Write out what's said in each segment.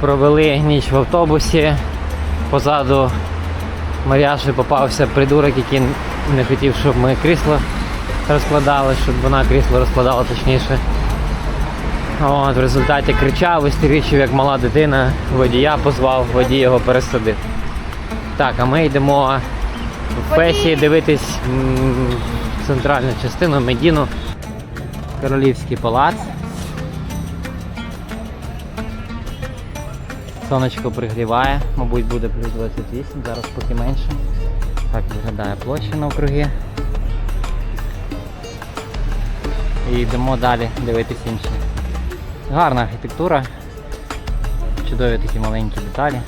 Провели ніч в автобусі. Позаду Маріаші попався придурок, який не хотів, щоб ми крісло розкладали, щоб вона крісло розкладала точніше. От, в результаті кричав, істеричив, як мала дитина, водія позвав, водій його пересадив. Так, а ми йдемо в Фесі дивитись центральну частину Медіну. Королівський палац. Сонечко пригріває, мабуть буде плюс 28, зараз поки менше. Так виглядає площа навкруги. І йдемо далі дивитись інше. Гарна архітектура. Чудові такі маленькі деталі.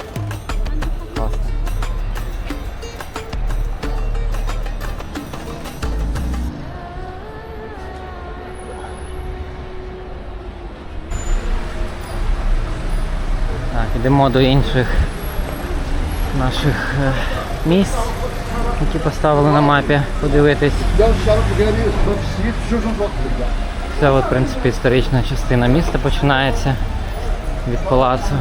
Йдемо до інших наших е, місць, які поставили на мапі, подивитись. Це в принципі, історична частина міста починається від палацу.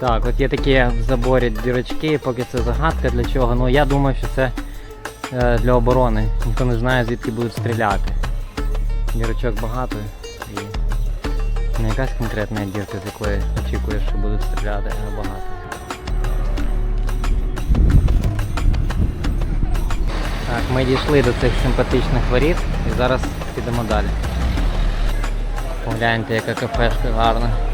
Так, от є такі в заборі дірочки, поки це загадка для чого. Ну я думаю, що це е, для оборони. Ніхто не знає, звідки будуть стріляти. Дірочок багато і не якась конкретна дірка, з якої очікуєш, що будуть стріляти, а багато. Так, ми дійшли до цих симпатичних воріт і зараз підемо далі. Погляньте, яка кафешка гарна.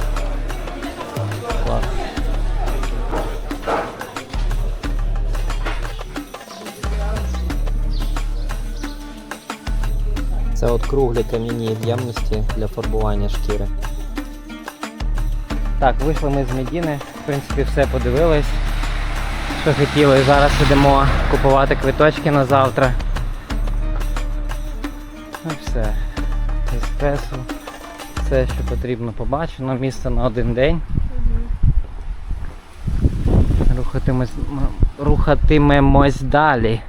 Це от круглі кам'яні ємності для фарбування шкіри. Так, вийшли ми з Медіни, в принципі, все подивились, що хотіли. Зараз йдемо купувати квиточки на завтра. Ну все. Еспресо. Все, що потрібно побачено. Місце на один день. Рухатимемось, рухатимемось далі.